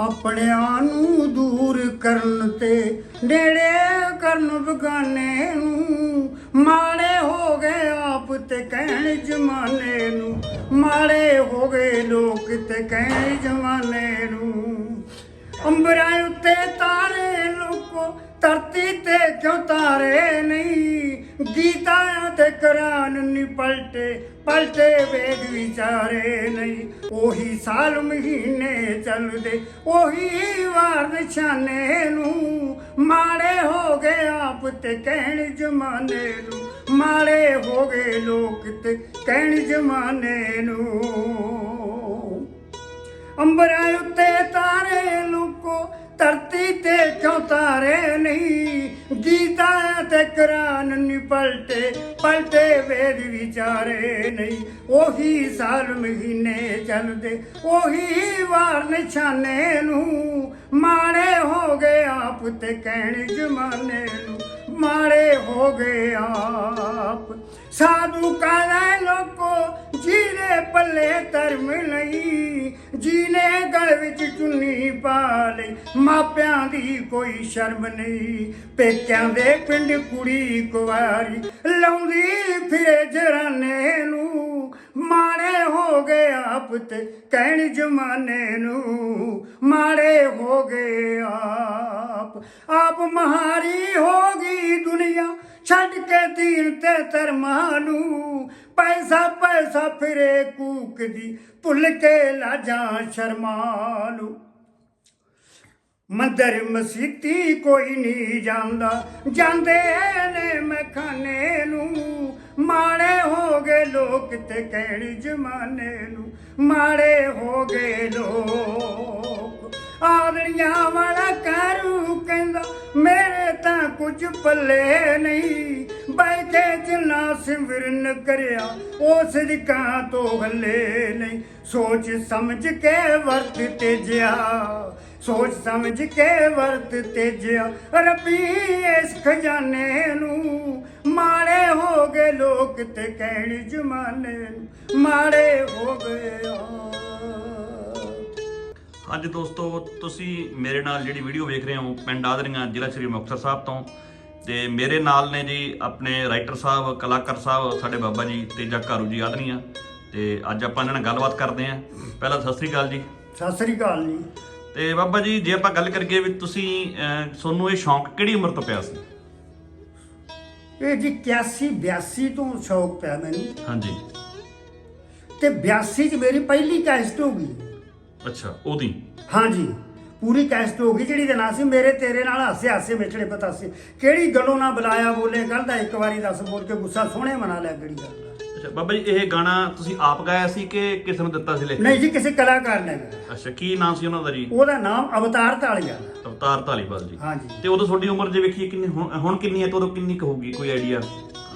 ਆਪਣਿਆਂ ਨੂੰ ਦੂਰ ਕਰਨ ਤੇ ਨੇੜੇ ਕਰਨ ਬਗਾਨੇ ਨੂੰ ਮਾੜੇ ਹੋ ਗਏ ਆਪ ਤੇ ਕਹਿਣ ਜਮਾਨੇ ਨੂੰ, ਮਾੜੇ ਹੋ ਗਏ ਲੋਕ ਤੇ ਕਹਿਣ ਜਮਾਨੇ ਨੂੰ। ਅੰਬਰਾਂ ਉੱਤੇ ਤਾਰੇ ਲੋਕੋ ਧਰਤੀ ਤੇ ਕਿਉਂ ਤਾਰੇ ਨਹੀਂ? ਗੀਤਾਂ ਤੇ ਕੁਰਾਨ ਨਹੀਂ ਪਲਟੇ ਪਲਟੇ ਵੇਦ ਵਿਚਾਰੇ ਨਹੀਂ। ਉਹੀ ਸਾਲ ਮਹੀਨੇ ਚੱਲਦੇ, ਉਹੀ ਵਾਰ ਨਿਸ਼ਾਨੇ ਨੂੰ। ਮਾੜੇ ਹੋ ਗਏ ਆਪ ਤੇ ਕਹਿਣ ਜਮਾਨੇ ਨੂੰ। ਮਾੜੇ ਹੋ ਗਏ ਲੋਕ ਤੇ ਕਹਿਣ ਜਮਾਨੇ ਨੂੰ। ਅੰਬਰਾਂ ਉੱਤੇ ਤਾਰੇ ਲੁਕੋ ਧਰਤੀ ਤੇ ਕਿਉਂ ਤਾਰੇ ਨਹੀਂ, ਗੀਤਾ ਤੇ ਕੁਰਾਨ ਨਹੀਂ ਪਲਟੇ ਪਲਟੇ ਵੇਦ ਵਿਚਾਰੇ ਨਹੀਂ। ਉਹੀ ਸਾਲ ਮਹੀਨੇ ਚੱਲਦੇ, ਉਹੀ ਵਾਰ ਨਿਸ਼ਾਨੇ ਨੂੰ, ਮਾੜੇ ਹੋ ਗਏ ਆਪ ਤੇ ਕਹਿਣ ਜਮਾਨੇ ਨੂੰ। ਮਾੜੇ ਹੋ ਗਏ ਆਪ। ਸਾਧੂ ਕਾਲੇ ਲੋਕੋ ਜੀਰੇ ਪੱਲੇ ਧਰਮ ਲਈ, ਜੀਨੇ ਗਲ ਵਿੱਚ ਚੁੰਨੀ ਪਾ ਲਈ। ਮਾਪਿਆਂ ਦੀ ਕੋਈ ਸ਼ਰਮ ਨਹੀਂ, ਪੇਕਿਆਂ ਦੇ ਪਿੰਡ ਕੁੜੀ ਕੁਵਾਰੀ। ਲਾਉਂਦੀ ਫਿਰੇ ਜਰਾਨੇ ਨੂੰ, ਮਾੜੇ ਹੋ ਗਏ ਆਪ ਤੇ ਕਹਿਣ ਜਮਾਨੇ ਨੂੰ, ਮਾੜੇ ਹੋ ਗਏ ਆਪ। ਆਪ ਮਹਾਰੀ ਹੋ ਗਏ ਛੱਡ ਕੇ ਦੀਨ ਤੇ ਧਰਮਾਂ ਨੂੰ, ਪੈਸਾ ਪੈਸਾ ਫਿਰੇ ਕੂਕਦੀ ਭੁੱਲ ਕੇ ਲਾਜਾਂ ਸ਼ਰਮਾਂ ਨੂੰ। ਮੰਦਰ ਮਸੀਤੀ ਕੋਈ ਨਹੀਂ ਜਾਂਦਾ, ਜਾਂਦੇ ਨੇ ਮਖਾਨੇ ਨੂੰ। ਮਾੜੇ ਹੋ ਗਏ ਲੋਕ ਤੇ ਕਹਿਣ ਜਮਾਨੇ ਨੂੰ, ਮਾੜੇ ਹੋ ਗਏ ਲੋਕ। ਆਦੜੀਆਂ ਵਾਲਾ ਕਰੂ ਕਹਿੰਦਾ, ਮੇਰੇ ਤਾਂ ਕੁਝ ਪੱਲੇ ਨਹੀਂ। ਬੈਠੇ ਜਿੰਨਾ ਸਿਮਰਨ ਕਰਿਆ, ਉਸ ਦਿਕਾਂ ਤੋਂ ਹੱਲੇ ਨਹੀਂ। ਸੋਚ ਸਮਝ ਕੇ ਵਰਤ ਤੇਜਿਆ, ਸੋਚ ਸਮਝ ਕੇ ਵਰਤ ਤੇਜਿਆ। ਰੱਬੀ, ਇਸ ਖਜ਼ਾਨੇ ਨੂੰ ਮਾੜੇ ਹੋ ਗਏ ਲੋਕ ਤੇ ਕਹਿਣ ਜਮਾਨੇ ਨੂੰ, ਮਾੜੇ ਹੋ ਗਏ ਆ। ਅੱਜ ਦੋਸਤੋ ਤੁਸੀਂ ਮੇਰੇ ਨਾਲ ਜਿਹੜੀ ਵੀਡੀਓ ਵੇਖ ਰਹੇ ਹੋ ਪਿੰਡ ਆਦਰੀਆਂ ਜ਼ਿਲ੍ਹਾ ਸ਼੍ਰੀ ਮੁਕਤਸਰ ਸਾਹਿਬ ਤੋਂ। ਤੇ ਮੇਰੇ ਨਾਲ ਨੇ ਜੀ ਆਪਣੇ ਰਾਈਟਰ ਸਾਹਿਬ ਕਲਾਕਾਰ ਸਾਹਿਬ ਸਾਡੇ ਬਾਬਾ ਜੀ ਤੇਜਾ ਘਾਰੂ ਜੀ ਆਦਰੀਆਂ। ਤੇ ਅੱਜ ਆਪਾਂ ਇਹਨਾਂ ਨਾਲ ਗੱਲਬਾਤ ਕਰਦੇ ਆਂ ਪਹਿਲਾਂ ਸਤਿ ਸ੍ਰੀ ਅਕਾਲ ਜੀ। ਸਤਿ ਸ੍ਰੀ ਅਕਾਲ ਜੀ। ਤੇ ਬਾਬਾ ਜੀ ਜੇ ਆਪਾਂ ਗੱਲ ਕਰੀਏ ਵੀ ਤੁਸੀਂ ਤੁਹਾਨੂੰ ਇਹ ਸ਼ੌਂਕ ਕਿਹੜੀ ਉਮਰ ਤੋਂ ਪਿਆ ਸੀ? ਇਹ ਜੀ 81 82 ਤੋਂ ਸ਼ੌਕ ਪਿਆ ਮੈਨੂੰ। ਹਾਂਜੀ। ਤੇ 82 ਚ ਮੇਰੀ ਪਹਿਲੀ ਕੈਸਟ ਹੋ ਗਈ। ਅੱਛਾ ਉਹਦੀ? ਹਾਂਜੀ। ਪੂਰੀ ਕੈਸਟ ਹੋ ਗਈ ਜਿਹੜੀ ਦਾ ਨਾਂ ਸੀ। ਮੇਰੇ ਤੇਰੇ ਨਾਲ ਹਾਸੇ ਹਾਸੇ ਵਿਚੜੇ ਪਤਾ ਸੀ। ਕਿਹੜੀ ਗੱਲੋਂ ਨਾ ਬੁਲਾਇਆ ਬੋਲੇ ਦਾ? ਇੱਕ ਵਾਰੀ ਦੱਸ ਬੋਲ ਕੇ ਗੁੱਸਾ ਸੋਹਣੇ ਮਨਾ ਲਿਆ ਕਿਹੜੀ ਗੱਲ ਦਾ। ਅੱਛਾ ਬਾਬਾ ਜੀ ਇਹ ਗਾਣਾ ਤੁਸੀਂ ਆਪ ਗਾਇਆ ਸੀ ਕਿ ਕਿਸੇ ਨੂੰ ਦਿੱਤਾ ਸੀ ਲਿਖ? ਨਹੀਂ ਜੀ ਕਿਸੇ ਕਲਾਕਾਰ ਨੇ ਗਾਇਆ। ਅੱਛਾ ਕੀ ਨਾਮ ਸੀ ਉਹਨਾਂ ਦਾ ਜੀ? ਉਹਦਾ ਨਾਮ ਅਵਤਾਰ ਤਾਲੀਆ ਅਵਤਾਰ ਧਾਲੀਵਾਲ ਜੀ। ਹਾਂਜੀ। ਤੇ ਉਦੋਂ ਤੁਹਾਡੀ ਉਮਰ ਜੇ ਵੇਖੀਏ ਕਿੰਨੀ ਹੁਣ ਹੁਣ ਕਿੰਨੀ ਹੈ ਤੇ ਉਦੋਂ ਕਿੰਨੀ ਕੁ ਹੋਊਗੀ? ਕੋਈ ਆਈਡੀਆ?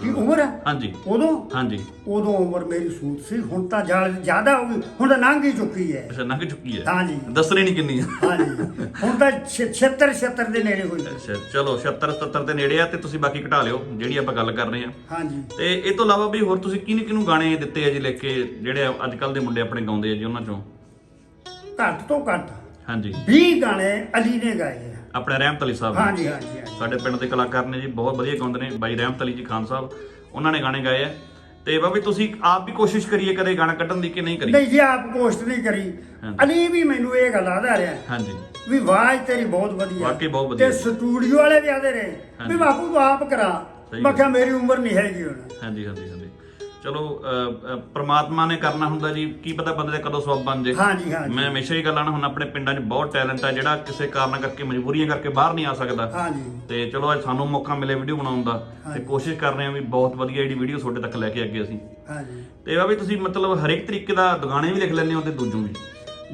ਕੀ ਉਮਰ ਹੈ? ਹਾਂਜੀ। ਉਦੋਂ? ਹਾਂਜੀ। ਉਦੋਂ ਉਮਰ ਮੇਰੀ ਸੂਤ ਸੀ ਹੁਣ ਤਾਂ ਜ਼ਿਆ- ਜ਼ਿਆਦਾ ਹੋ ਗਈ ਹੁਣ ਤਾਂ ਲੰਘ ਹੀ ਚੁੱਕੀ ਹੈ। ਅੱਛਾ ਲੰਘ ਚੁੱਕੀ ਹੈ। ਹਾਂਜੀ ਦੱਸਣੀ ਨਹੀਂ ਕਿੰਨੀ ਹੈ ਹਾਂਜੀ। ਹੁਣ ਤਾਂ 76 76 ਦੇ ਨੇੜੇ ਹੋਈ। ਹੈ। ਅੱਛਾ ਚਲੋ 76 77 ਦੇ ਨੇੜੇ ਆ ਤੇ ਤੁਸੀਂ ਬਾਕੀ ਘਟਾ ਲਿਓ ਜਿਹੜੀ ਆਪਾਂ ਗੱਲ ਕਰ ਰਹੇ ਆ ਹਾਂਜੀ ਤੇ ਇਹ ਤੋਂ ਇਲਾਵਾ ਵੀ ਹੋਰ ਤੁਸੀਂ ਕਿਹਨੂੰ ਕਿਹਨੂੰ ਗਾਣੇ ਦਿੱਤੇ ਆ ਜੀ ਲਿਖ ਕੇ ਜਿਹੜੇ ਅੱਜ ਕੱਲ ਦੇ ਮੁੰਡੇ ਆਪਣੇ ਗਾਉਂਦੇ ਆ ਜੀ ਉਹਨਾਂ ਚੋਂ? ਘੱਟ ਤੋਂ ਘੱਟ ਹਾਂਜੀ। 20 ਗਾਣੇ ਅਲੀ ਨੇ ਗਾਏ ਆ। ਆਪਣੇ ਰਹਿਮਤ ਅਲੀ ਸਾਹਿਬ ਨੇ। ਹਾਂਜੀ ਹਾਂਜੀ ਹਾਂਜੀ। ਸਾਡੇ ਪਿੰਡ ਦੇ ਕਲਾਕਾਰ ਨੇ ਜੀ ਬਹੁਤ ਵਧੀਆ ਗਾਉਂਦੇ ਨੇ। ਬਾਈ ਰਹਿਮਤ ਅਲੀ ਜੀ ਖਾਨ ਸਾਹਿਬ ਉਹਨਾਂ ਨੇ ਗਾਣੇ ਗਾਏ ਆ। ਤੇ ਬਾਬੀ ਤੁਸੀਂ ਆਪ ਵੀ ਕੋਸ਼ਿਸ਼ ਕਰੀਏ ਕਦੇ ਗਾਣਾ ਕੱਢਣ ਦੀ ਕਿ ਨਹੀਂ ਕਰੀ? ਨਹੀਂ ਜੀ ਆਪ ਕੋਸ਼ਟ ਨਹੀਂ ਕਰੀ। ਅਲੀ ਵੀ ਮੈਨੂੰ ਇਹ ਗੱਲ ਆਦਾ ਰਿਹਾ। ਹਾਂਜੀ। ਵੀ ਆਵਾਜ਼ ਤੇਰੀ ਬਹੁਤ ਵਧੀਆ। ਵਾਕਈ ਬਹੁਤ ਵਧੀਆ। ਤੇ ਸਟੂਡੀਓ ਵਾਲੇ ਵੀ ਆਦੇ ਰਹੇ। ਵੀ ਬਾਪੂ ਤੂੰ ਆਪ ਕਰਾ। ਸਹੀ ਮੈਂ ਕਿਹਾ ਮੇਰੀ ਉਮਰ ਨਹੀਂ ਹੈਗੀ ਹੁਣ। ਹਾਂਜੀ ਹਾਂਜੀ ਹਾਂਜੀ। ਚਲੋ ਪ੍ਰਮਾਤਮਾ ਨੇ ਕਰਨਾ ਹੁੰਦਾ ਜੀ ਕੀ ਪਤਾ ਬੰਦੇ ਦਾ ਕਦੋਂ ਸਵਾਬ ਬਣ ਜੇ। ਹਾਂਜੀ ਹਾਂਜੀ। ਮੈਂ ਹਮੇਸ਼ਾ ਹੀ ਗੱਲਾਂ ਨਾ ਹੁਣ ਆਪਣੇ ਪਿੰਡਾਂ 'ਚ ਬਹੁਤ ਟੈਲੈਂਟ ਆ ਜਿਹੜਾ ਕਿਸੇ ਕਾਰਨ ਕਰਕੇ ਮਜਬੂਰੀਆਂ ਕਰਕੇ ਬਾਹਰ ਨਹੀਂ ਆ ਸਕਦਾ। ਹਾਂਜੀ। ਤੇ ਚਲੋ ਅੱਜ ਸਾਨੂੰ ਮੌਕਾ ਮਿਲੇ ਵੀਡੀਓ ਬਣਾਉਣ ਦਾ ਤੇ। ਕੋਸ਼ਿਸ਼ ਕਰ ਰਹੇ ਹਾਂ ਵੀ ਬਹੁਤ ਵਧੀਆ ਜਿਹੜੀ ਵੀਡੀਓ ਤੁਹਾਡੇ ਤੱਕ ਲੈ ਕੇ ਅੱਗੇ ਅਸੀਂ। ਹਾਂਜੀ। ਤੇ ਵੀ ਤੁਸੀਂ ਮਤਲਬ ਹਰੇਕ ਤਰੀਕੇ ਦਾ ਦੁਗਾਣੇ ਵੀ ਲਿਖ ਲੈਂਦੇ ਹੋ ਤੇ ਦੂਜੋਂ ਵੀ।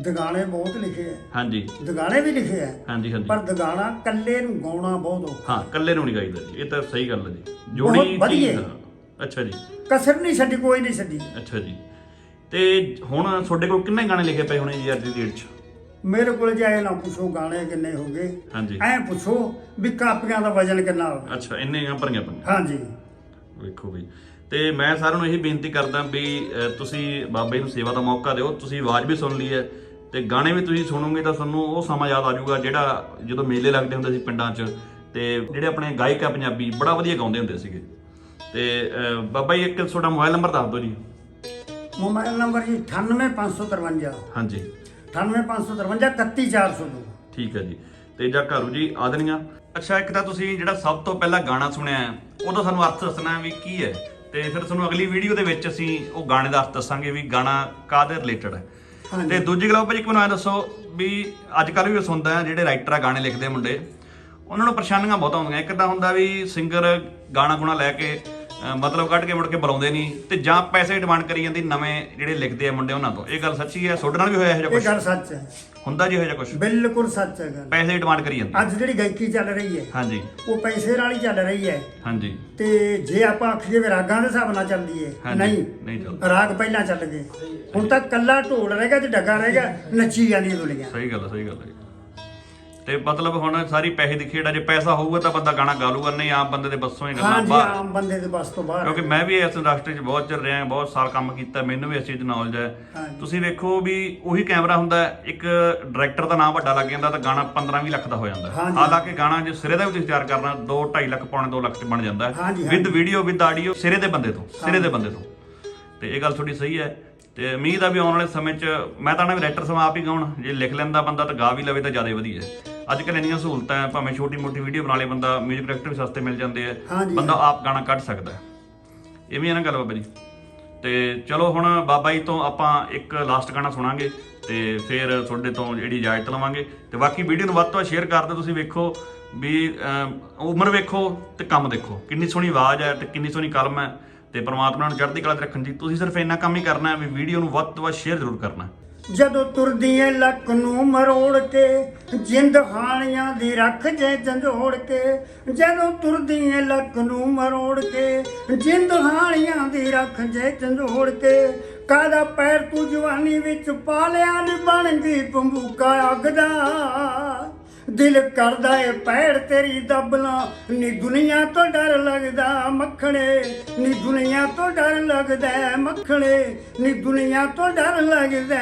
ਦਗਾਣੇ ਬਹੁਤ ਲਿਖੇ ਆ। ਹਾਂਜੀ। ਦਗਾਣੇ ਵੀ ਲਿਖੇ ਆ। ਹਾਂਜੀ ਹਾਂਜੀ। ਪਰ ਦਗਾਣਾ ਕੱਲੇ ਨੂੰ ਗਾਉਣਾ ਬਹੁਤ ਔਖਾ। ਹਾਂ ਇਕੱਲੇ ਨੂੰ ਨਹੀਂ ਗਾਈਦਾ ਜੀ ਇਹ ਤਾਂ ਸਹੀ ਗੱਲ ਹੈ ਜੀ। ਜੋੜੀ। ਚੀਜ਼ ਆ। ਅੱਛਾ ਜੀ। ਕਸਰ ਨਹੀਂ ਛੱਡੀ ਕੋਈ ਨਹੀਂ ਛੱਡੀ। ਅੱਛਾ ਜੀ। ਤੇ ਹੁਣ ਤੁਹਾਡੇ ਕੋਲ ਕਿੰਨੇ ਗਾਣੇ ਲਿਖੇ ਪਏ ਹੋਣੇ ਜੀ ਅੱਜ ਦੀ ਡੇਟ 'ਚ? ਮੇਰੇ ਕੋਲ ਜਾਏ ਨਾ ਪੁੱਛੋ ਗਾਣੇ ਕਿੰਨੇ ਹੋ ਗਏ। ਹਾਂਜੀ। ਐ ਪੁੱਛੋ ਵੀ ਕਾਪੀਆਂ ਦਾ ਵਜ਼ਨ ਕਿੰਨਾ ਹੋ ਗਿਆ। ਅੱਛਾ ਇੰਨੇ ਗਾਂ ਭਰੀਆਂ। ਪਈਆਂ ਹਾਂਜੀ। ਵੇਖੋ ਬਈ ਤੇ ਮੈਂ ਸਾਰਿਆਂ ਨੂੰ ਇਹੀ ਬੇਨਤੀ ਕਰਦਾ ਵੀ ਅਹ, ਤੁਸੀਂ ਬਾਬੇ ਨੂੰ ਸੇਵਾ ਦਾ ਮੌਕਾ ਦਿਓ ਤੁਸੀਂ ਆਵਾਜ਼ ਵੀ ਸੁਣ ਲਈ ਹੈ ਤੇ ਗਾਣੇ ਵੀ ਤੁਸੀਂ ਸੁਣੋਗੇ ਤਾਂ ਤੁਹਾਨੂੰ ਉਹ ਸਮਾਂ ਯਾਦ ਆ ਜਾਊਗਾ ਜਿਹੜਾ ਜਦੋਂ ਮੇਲੇ ਲੱਗਦੇ ਹੁੰਦੇ ਸੀ ਪਿੰਡਾਂ 'ਚ ਤੇ ਜਿਹੜੇ ਆਪਣੇ ਗਾਇਕ ਆ ਪੰਜਾਬੀ ਬੜਾ ਵਧੀਆ ਗਾਉਂਦੇ ਹੁੰਦੇ ਸੀਗੇ। ਤੇ ਅਹ, ਬਾਬਾ ਜੀ ਇੱਕ ਤੁਹਾਡਾ ਮੋਬਾਈਲ ਨੰਬਰ ਦੱਸ ਦਿਓ ਜੀ। ਮੋਬਾਈਲ ਨੰਬਰ ਜੀ 98553 ਹਾਂਜੀ। 98553 31402 ਠੀਕ ਹੈ ਜੀ। ਤੇ ਜਾਂ ਘਰੂ ਜੀ ਆਦਨੀਆਂ ਅੱਛਾ ਇੱਕ ਤਾਂ ਤੁਸੀਂ ਜਿਹੜਾ ਸਭ ਤੋਂ ਪਹਿਲਾਂ ਗਾਣਾ ਸੁਣਿਆ ਹੈ, ਉਹਦਾ ਸਾਨੂੰ ਅਰਥ ਦੱਸਣਾ ਵੀ ਕੀ ਹੈ। ਤੇ ਫਿਰ ਤੁਹਾਨੂੰ ਅਗਲੀ ਵੀਡੀਓ ਦੇ ਵਿੱਚ ਅਸੀਂ ਉਹ ਗਾਣੇ ਦਾ ਅਰਥ ਦੱਸਾਂਗੇ ਵੀ ਗਾਣਾ ਕਾਹਦੇ ਰਿਲੇਟਡ ਹੈ। ਹਾਂਜੀ। ਤੇ ਦੂਜੀ ਗੱਲ ਭਾਜੀ ਇੱਕ ਮੈਨੂੰ ਐ ਦੱਸੋ ਵੀ ਅੱਜ ਕੱਲ੍ਹ ਵੀ ਸੁਣਦਾ ਹੈ ਜਿਹੜੇ ਰਾਈਟਰ ਆ ਗਾਣੇ ਲਿਖਦੇ ਮੁੰਡੇ ਉਹਨਾਂ ਨੂੰ ਪਰੇਸ਼ਾਨੀਆਂ ਬਹੁਤ ਆਉਂਦੀਆਂ ਇੱਕ ਤਾਂ ਹੁੰਦਾ ਵੀ ਸਿੰਗਰ ਗਾਣਾ ਗੁਣਾ ਲੈ ਕੇ ਮਤਲਬ ਕੱਢ ਕੇ ਮੁੜ ਕੇ ਬੁਲਾਉਂਦੇ ਨਹੀਂ ਤੇ ਜਾਂ ਪੈਸੇ ਡਿਮਾਂਡ ਕਰੀ ਜਾਂਦੀ ਨਵੇਂ ਜਿਹੜੇ ਲਿਖਦੇ ਆ ਮੁੰਡੇ ਉਹਨਾਂ ਤੋਂ। ਇਹ ਗੱਲ ਸੱਚੀ ਹੈ? ਤੁਹਾਡੇ ਨਾਲ ਵੀ ਹੋਇਆ ਇਹੋ ਜਿਹਾ ਇਹ ਕੁਝ ਗੱਲ ਸੱਚ ਹੈ। ਹੁੰਦਾ ਜੀ ਇਹੋ ਜਿਹਾ ਕੁਝ ਬਿਲਕੁਲ ਸੱਚ ਹੈ ਗੱਲ। ਪੈਸੇ ਡਿਮਾਂਡ ਕਰੀ ਜਾਂਦੀ। ਅੱਜ ਜਿਹੜੀ ਗਾਇਕੀ ਚੱਲ ਰਹੀ ਹੈ ਹਾਂਜੀ। ਉਹ ਪੈਸੇ ਵਾਲੀ ਚੱਲ ਰਹੀ ਹੈ। ਹਾਂਜੀ। ਤੇ ਜੇ ਆਪਾਂ ਆਖੀਏ ਵੀ ਰਾਗਾਂ ਦੇ ਹਿਸਾਬ ਨਾਲ ਚੱਲਦੀ ਹੈ ਹਾਂਜੀ, ਨਹੀਂ। ਨਹੀਂ ਚੱਲਦੀ। ਰਾਗ ਪਹਿਲਾਂ ਚੱਲ ਗਏ। ਹੁਣ ਤਾਂ ਕੱਲਾ ਢੋਲ ਰਹਿ ਗਿਆ ਤੇ ਡੱਗਾ ਰਹਿ ਗਿਆ ਨੱਚੀ ਜਾਂਦੀ ਦੁਨੀਆ। ਸਹੀ ਗੱਲ ਹੈ ਸਹੀ ਗੱਲ ਹੈ ਤੇ ਮਤਲਬ ਹੁਣ ਸਾਰੀ ਪੈਸੇ ਦੀ ਖੇਡ ਆ ਜੇ ਪੈਸਾ ਹੋਊਗਾ ਤਾਂ ਬੰਦਾ ਗਾਣਾ ਗਾ ਲੂਗਾ ਨਹੀਂ ਆਮ ਬੰਦੇ ਦੇ ਬੱਸੋਂ ਹੀ ਗੱਲਾਂ ਹਾਂਜੀ ਬਾਹਰ। ਆਮ ਬੰਦੇ ਦੇ ਬਸ ਤੋਂ ਬਾਹਰ। ਕਿਉਂਕਿ ਮੈਂ ਵੀ ਇਸ ਇੰਡਸਟਰੀ 'ਚ ਬਹੁਤ ਚਿਰ ਰਿਹਾ ਬਹੁਤ ਸਾਲ ਕੰਮ ਕੀਤਾ ਮੈਨੂੰ ਵੀ ਇਸ ਚੀਜ਼ ਦੀ ਨੌਲੇਜ ਹੈ। ਹਾਂਜੀ। ਤੁਸੀਂ ਵੇਖੋ ਵੀ ਉਹੀ ਕੈਮਰਾ ਹੁੰਦਾ ਹੈ, ਇੱਕ ਡਾਇਰੈਕਟਰ ਦਾ ਨਾਮ ਵੱਡਾ ਲੱਗ ਜਾਂਦਾ ਤਾਂ ਗਾਣਾ 15-20 ਲੱਖ ਦਾ ਹੋ ਜਾਂਦਾ। ਹੈ। ਹਾਂਜੀ। ਹਾਲਾਂਕਿ ਗਾਣਾ ਜੇ ਸਿਰੇ ਦਾ ਵੀ ਤੁਸੀਂ ਤਿਆਰ ਕਰਨਾ 2-2.5 ਲੱਖ ਪੌਣੇ 2 ਲੱਖ 'ਚ ਬਣ ਜਾਂਦਾ ਹਾਂਜੀ, ਵਿਦ ਵੀਡੀਓ ਵਿਦ ਆਡੀਓ ਸਿਰੇ ਦੇ ਬੰਦੇ ਤੋਂ ਸਿਰੇ ਦੇ ਬੰਦੇ ਤੋਂ। ਤੇ ਇਹ ਗੱਲ ਤੁਹਾਡੀ ਸਹੀ ਹੈ। ਤੇ ਉਮੀਦ ਆ ਵੀ ਆਉਣ ਵਾਲੇ ਸਮੇਂ 'ਚ ਮੈਂ ਤਾਂ ਨਾ ਵੀ ਰਾਈਟਰ ਸਮਾਂ ਆਪ ਹੀ ਗਾਉਣ ਜੇ ਲਿਖ ਲੈਂਦਾ ਬੰਦਾ ਤਾਂ ਗਾ ਵੀ ਲਵੇ ਤਾਂ ਜ਼ਿਆਦਾ ਵਧੀਆ ਹੈ। ਅੱਜ ਕੱਲ੍ਹ ਇੰਨੀਆਂ ਸਹੂਲਤਾਂ ਹੈ ਭਾਵੇਂ ਛੋਟੀ ਮੋਟੀ ਵੀਡੀਓ ਬਣਾ ਲੇ ਬੰਦਾ 뮤직 ਡਾਇਰੈਕਟਰ ਵੀ ਸਸਤੇ ਮਿਲ ਜਾਂਦੇ ਆ ਹਾਂਜੀ। ਬੰਦਾ ਆਪ ਗਾਣਾ ਕੱਢ ਸਕਦਾ ਹੈ। ਇਹ ਵੀ ਹੈ ਨਾ ਗੱਲ ਬਾਬਾ ਜੀ? ਤੇ ਚਲੋ ਹੁਣ ਬਾਬਾ ਜੀ ਤੋਂ ਆਪਾਂ ਇੱਕ ਲਾਸਟ ਗਾਣਾ ਸੁਣਾਂਗੇ ਤੇ ਫਿਰ ਤੁਹਾਡੇ ਤੋਂ ਜਿਹੜੀ ਇਜਾਜ਼ਤ ਲਵਾਂਗੇ। ਤੇ ਬਾਕੀ ਵੀਡੀਓ ਨੂੰ ਵੱਧ ਤੋਂ ਵੱਧ ਸ਼ੇਅਰ ਕਰ ਦਿਓ ਤੁਸੀਂ ਵੇਖੋ ਵੀ ਅਮ, ਉਮਰ ਵੇਖੋ ਤੇ ਕੰਮ ਦੇਖੋ। ਕਿੰਨੀ ਸੋਹਣੀ ਆਵਾਜ਼ ਹੈ ਤੇ ਕਿੰਨੀ ਸੋਹਣੀ ਕਲਮ ਹੈ ਤੇ ਪ੍ਰਮਾਤਮਾ ਨੂੰ ਚੜ੍ਹਦੀ ਕਲਾ 'ਚ ਰੱਖਣ ਜੀ ਤੁਸੀਂ ਸਿਰਫ ਇੰਨਾ ਕੰਮ ਹੀ ਕਰਨਾ ਹੈ ਵੀ ਵੀਡੀਓ ਨੂੰ ਵੱਧ ਤੋਂ ਵੱਧ ਸ਼ੇਅਰ ਜ਼ਰੂਰ ਕਰਨਾ ਹੈ। ਜਦੋਂ ਤੁਰਦੀ ਏ ਲੱਕ ਨੂੰ ਮਰੋੜ ਕੇ, ਜਿੰਦ ਹਾਣੀਆਂ ਦੀ ਰੱਖ ਜੇ ਝੰਜੋੜ ਕੇ, ਜਦੋਂ ਤੁਰਦੀ ਏ ਲੱਕ ਨੂੰ ਮਰੋੜ ਕੇ, ਜਿੰਦ ਹਾਣੀਆਂ ਦੀ ਰੱਖ ਜੇ ਝੰਜੋੜ ਕੇ ਕਾਦਾ ਪੈਰ ਤੂੰ ਜਵਾਨੀ ਵਿੱਚ ਪਾ ਲਿਆ, ਨੀ ਬਣ ਗਈ ਪੰਬੂਕਾ ਅੱਗ ਦਾ। ਦਿਲ ਕਰਦਾ ਏ ਪੈੜ ਤੇਰੀ ਦਬਲਾ ਨੀ ਦੁਨੀਆ ਤੋਂ ਡਰ ਲੱਗਦਾ ਮੱਖਣੇ, ਨੀ ਦੁਨੀਆ ਤੋਂ ਡਰ ਲੱਗਦਾ ਮੱਖਣੇ, ਨੀ ਦੁਨੀਆ ਤੋਂ ਡਰ ਲੱਗਦਾ।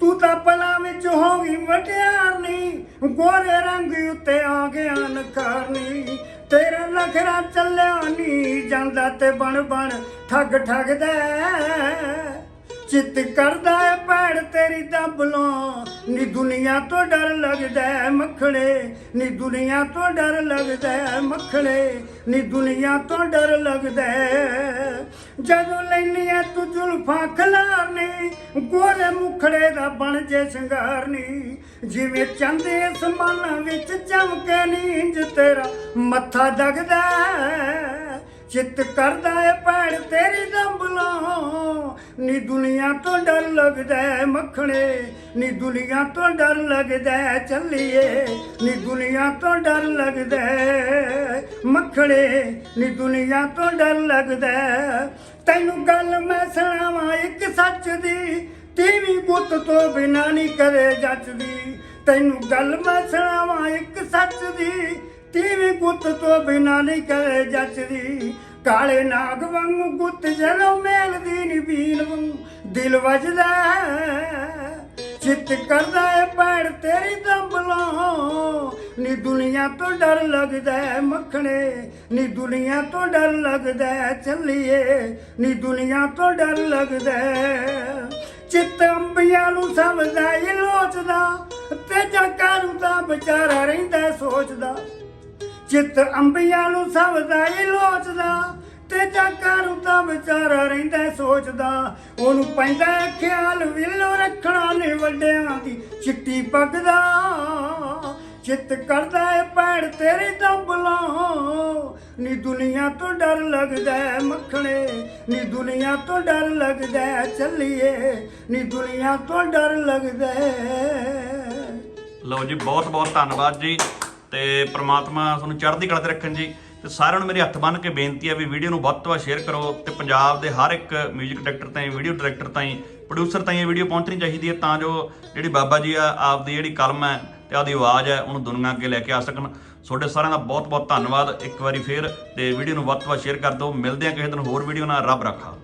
ਤੂੰ ਤਾਂ ਪਲਾਂ ਵਿੱਚ ਹੋਗੀ ਗਈ ਵਟਿਆਰਨੀ ਗੋਰੇ ਰੰਗ ਉੱਤੇ ਆ ਗਿਆ ਨਖਾਰਨੀ ਤੇਰਾ ਨਖਰਾ ਚੱਲਿਆ ਨੀ ਜਾਂਦਾ ਤੇ ਬਣ ਬਣ ਠੱਗ ਠੱਗਦਾ। ਚਿੱਤ ਕਰਦਾ ਏ ਭੈਣ ਤੇਰੀ ਦਬਲੋਂ। ਨੀ ਦੁਨੀਆ ਤੋਂ ਡਰ ਲੱਗਦਾ ਹੈ ਮੱਖਣੇ। ਨੀ ਦੁਨੀਆ ਤੋਂ ਡਰ ਲੱਗਦਾ ਹੈ ਮੱਖਣੇ। ਨੀ ਦੁਨੀਆ ਤੋਂ ਡਰ ਲੱਗਦਾ ਜਦੋਂ ਲੈਨੀ ਐ ਤੂੰ ਜ਼ੁਲਫਾਂ ਖਲਾਰਨੀ, ਗੋਰੇ ਮੁਖੜੇ ਦਾ ਬਣ ਜੇ ਸ਼ਿੰਗਾਰਨੀ। ਜਿਵੇਂ ਚੰਦੇ ਅਸਮਾਨਾਂ ਵਿੱਚ ਚਮਕੇ, ਨੀਂਜ ਤੇਰਾ ਮੱਥਾ ਦਗਦਾ ਚਿੱਤ ਕਰਦਾ ਏ ਭੈਣ ਤੇਰੀ ਦੰਬਲੋਂ। ਨੀ ਦੁਨੀਆ ਤੋਂ ਡਰ ਲੱਗਦਾ ਹੈ ਮੱਖਣੇ। ਨੀ ਦੁਨੀਆ ਤੋਂ ਡਰ ਲੱਗਦਾ ਚੱਲੀਏ। ਨੀ ਦੁਨੀਆ ਤੋਂ ਡਰ ਲੱਗਦਾ ਹੈ ਮੱਖਣੇ। ਨੀ ਦੁਨੀਆ ਤੋਂ ਡਰ ਲੱਗਦਾ ਤੈਨੂੰ ਗੱਲ ਮੈਂ ਸੁਣਾਵਾਂ ਇੱਕ ਸੱਚ ਦੀ। ਤੀਵੀਂ ਗੁੱਤ ਤੋਂ ਬਿਨਾ ਨਹੀਂ ਕਦੇ ਜੱਚਦੀ। ਤੈਨੂੰ ਗੱਲ ਮੈਂ ਸੁਣਾਵਾਂ ਇੱਕ ਸੱਚ ਦੀ। ਤੀਵੀਂ ਗੁੱਤ ਤੋਂ ਬਿਨਾ ਨਹੀਂ ਕਰੇ ਜੱਚਦੀ। ਕਾਲੇ ਨਾਗ ਵਾਂਗੂ ਗੁੱਤ ਜਦੋਂ ਮੇਲਦੀ ਨੀ ਬੀਨ ਵਾਂਗੂ ਦਿਲ ਵੱਜਦਾ ਚਿੱਤ ਕਰਦਾ ਏ ਪੈੜ ਤੇਰੀ ਦੰਬਲੋਂ। ਨੀ ਦੁਨੀਆ ਤੋਂ ਡਰ ਲੱਗਦਾ ਮੱਖਣੇ। ਨੀ ਦੁਨੀਆ ਤੋਂ ਡਰ ਲੱਗਦਾ ਹੈ ਚੱਲੀਏ। ਨੀ ਦੁਨੀਆ ਤੋਂ ਡਰ ਲੱਗਦਾ ਚਿੱਤ ਅੰਬੀਆਂ ਨੂੰ ਸਮਝਦਾ ਏ ਲੋਚਦਾ ਤੇ ਝਲਕਾ ਨੂੰ ਤਾਂ ਵਿਚਾਰਾ ਰਹਿੰਦਾ ਸੋਚਦਾ। ਚਿੱਤ ਅੰਬੀਆਂ ਨੂੰ ਸਭਦਾ ਹੀ ਲੋਚਦਾ ਤੇ ਜੱਗਾਂ ਨੂੰ ਵਿਚਾਰਾ ਰਹਿੰਦਾ ਸੋਚਦਾ। ਉਹਨੂੰ ਪੈਂਦਾ ਹੈ ਖਿਆਲ ਵਿਲੋ ਰੱਖਣਾ ਨੇ ਵੱਡਿਆਂ ਦੀ, ਚਿੱਟੀ ਪੱਗ ਦਾ ਚਿੱਤ ਕਰਦਾ ਏ ਪੈੜ ਤੇਰੀ ਦੰਬਲੋਂ ਨੀ ਦੁਨੀਆ ਤੋਂ ਡਰ ਲੱਗਦਾ ਮੱਖਣੇ, ਨੀ ਦੁਨੀਆ ਤੋਂ ਡਰ ਲੱਗਦਾ ਚੱਲੀਏ, ਨੀ ਦੁਨੀਆ ਤੋਂ ਡਰ ਲੱਗਦਾ ਹੈ। ਲਓ ਜੀ ਬਹੁਤ ਬਹੁਤ ਧੰਨਵਾਦ ਜੀ। ਤੇ ਪ੍ਰਮਾਤਮਾ ਤੁਹਾਨੂੰ ਚੜ੍ਹਦੀ ਕਲਾ ਤੇ ਰੱਖਣ ਜੀ ਤੇ ਸਾਰਿਆਂ ਨੂੰ ਮੇਰੇ ਹੱਥ ਬੰਨ੍ਹ ਕੇ ਬੇਨਤੀ ਹੈ ਵੀ ਵੀਡੀਓ ਨੂੰ ਵੱਧ ਤੋਂ ਵੱਧ ਸ਼ੇਅਰ ਕਰੋ ਤੇ ਪੰਜਾਬ ਦੇ ਹਰ ਇੱਕ 뮤직 ਡਾਇਰੈਕਟਰ ਤਾਈਂ ਵੀਡੀਓ ਡਾਇਰੈਕਟਰ ਤਾਈਂ ਪ੍ਰੋਡਿਊਸਰ ਤਾਈਂ ਇਹ ਵੀਡੀਓ ਪਹੁੰਚਣੀ ਚਾਹੀਦੀ ਹੈ ਤਾਂ ਜੋ ਜਿਹੜੀ ਬਾਬਾ ਜੀ ਆ, ਆਪਦੀ ਜਿਹੜੀ ਕਲਮ ਹੈ ਤੇ ਆਪਦੀ ਆਵਾਜ਼ ਹੈ, ਉਹਨੂੰ ਦੁਨੀਆ ਅੱਗੇ ਲੈ ਕੇ ਆ ਸਕਣ। ਤੁਹਾਡੇ ਸਾਰਿਆਂ ਦਾ ਬਹੁਤ ਬਹੁਤ ਧੰਨਵਾਦ। ਇੱਕ ਵਾਰੀ ਫੇਰ ਤੇ ਵੀਡੀਓ ਨੂੰ ਵੱਧ ਤੋਂ ਵੱਧ ਸ਼ੇਅਰ ਕਰ ਦਿਓ। ਮਿਲਦੇ ਹਾਂ ਕਿਸੇ ਦਿਨ ਹੋਰ ਵੀਡੀਓ ਨਾਲ। ਰੱਬ ਰੱਖਾ।